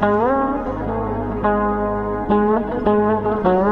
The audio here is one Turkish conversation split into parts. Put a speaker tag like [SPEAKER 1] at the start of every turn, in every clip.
[SPEAKER 1] Thank you.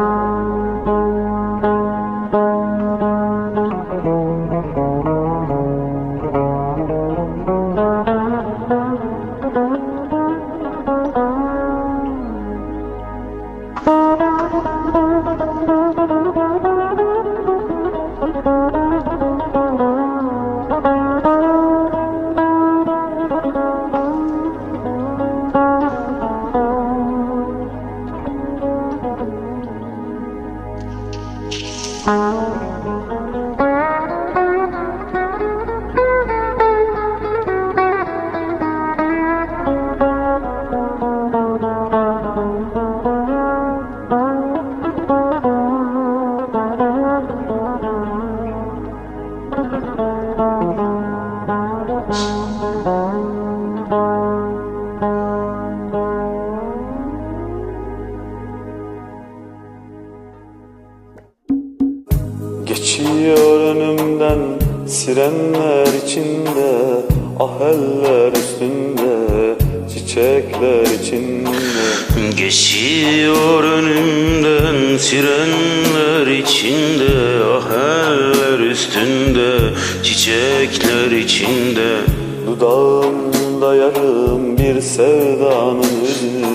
[SPEAKER 1] Geçiyor önümden sirenler içinde Aheller üstünde çiçekler içinde.
[SPEAKER 2] Geçiyor önümden sirenler içinde Aheller üstünde çiçekler içinde.
[SPEAKER 1] Dudağımda yarım bir sevdanın hüznü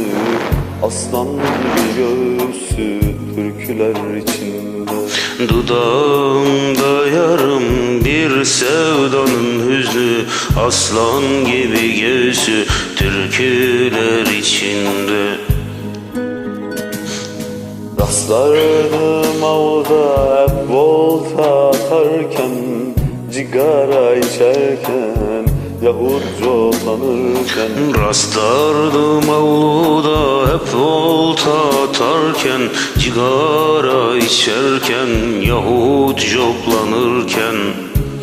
[SPEAKER 1] Aslan gibi göğsü türküler içinde
[SPEAKER 2] Dudağımda yarım bir sevdanın hüznü Aslan gibi göğsü türküler içinde.
[SPEAKER 1] Rastlardım avda hep volta atarken Cigara içerken yahut coplanırken.
[SPEAKER 2] Rastlardım avluda hep volta atarken Cigara içerken yahut joplanırken.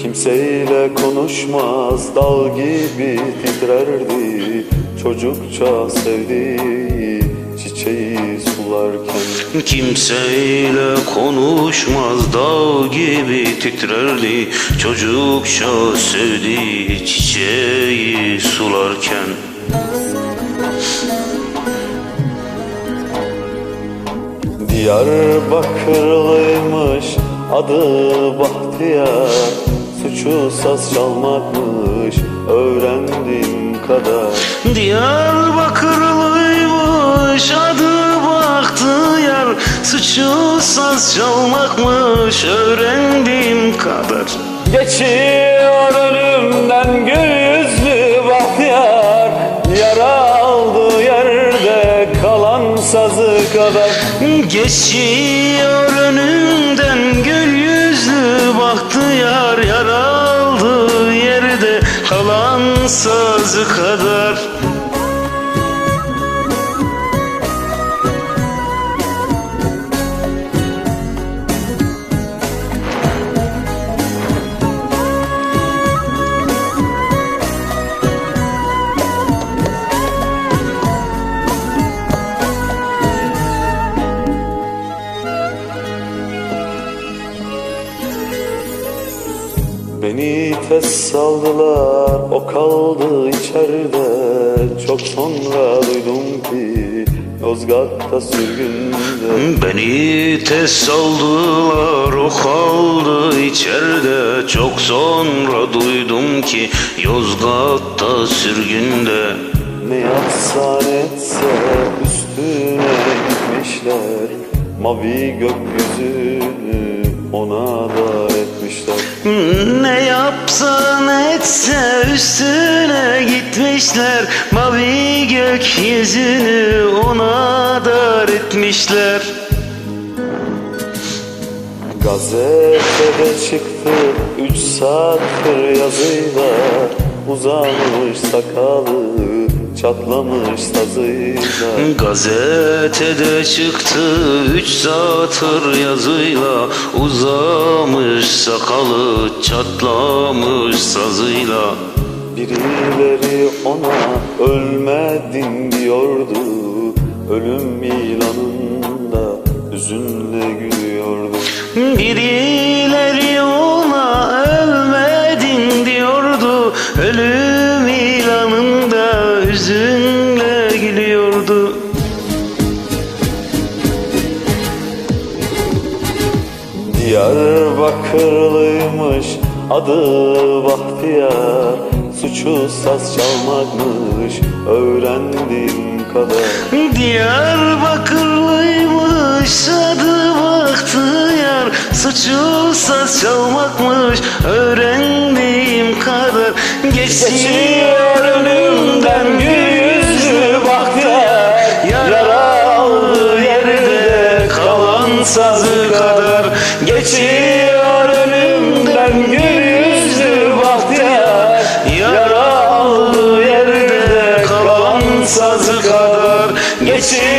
[SPEAKER 1] Kimseyle konuşmaz dal gibi titrerdi. Çocukça sevdiği çiçeği sularken.
[SPEAKER 2] Kimseyle konuşmaz dağ gibi titrerdi. Çocukça sevdiği çiçeği sularken
[SPEAKER 1] Diyarbakırlıymış adı Bahtiyar. Suçu saz çalmakmış öğrendiğim kadar.
[SPEAKER 2] Diyarbakırlıymış adı Bahtiyar. Suçu saz çalmakmış öğrendiğim kadar.
[SPEAKER 1] Geçiyor önümden gül yüzlü Bahtiyar. Yara aldığı yerde kalan sazı kadar
[SPEAKER 2] Geçiyor önümden gül yüzlü bahtiyar Yar aldığı yerde kalan sazı kadar
[SPEAKER 1] Beni tez saldılar o kaldı içeride. Çok sonra duydum ki Yozgat'ta sürgünde.
[SPEAKER 2] Beni tez saldılar o kaldı içeride. Çok sonra duydum ki Yozgat'ta sürgünde.
[SPEAKER 1] Ne yapsan etse üstüne gitmişler. Mavi gökyüzünü ona dar etmişler
[SPEAKER 2] Ne yapsan etse üstüne gitmişler. Mavi gökyüzünü ona dar etmişler.
[SPEAKER 1] Gazetede çıktı üç satır yazıyla Uzamış sakalı çatlamış sazıyla.
[SPEAKER 2] Gazetede çıktı üç satır yazıyla. Uzamış sakalı çatlamış sazıyla.
[SPEAKER 1] Birileri ona ölmedin diyordu. Ölüm ilanında hüzünle gülüyordu.
[SPEAKER 2] Birileri ona Ölüm ilanında hüzünle gülüyordu.
[SPEAKER 1] Diyarbakırlıymış adı Bahtiyar. Suçu saz çalmakmış öğrendiğim kadar.
[SPEAKER 2] Diyarbakırlıymış adı Bahtiyar. Suçu saz çalmakmış öğrendiğim Geçiyor önümden gül yüzlü Bahtiyar. Yaralı yerde kalan sazı kadar. Geçiyor önümden gül yüzlü Bahtiyar. Yaralı yerde kalan sazı kadar. Geçiyor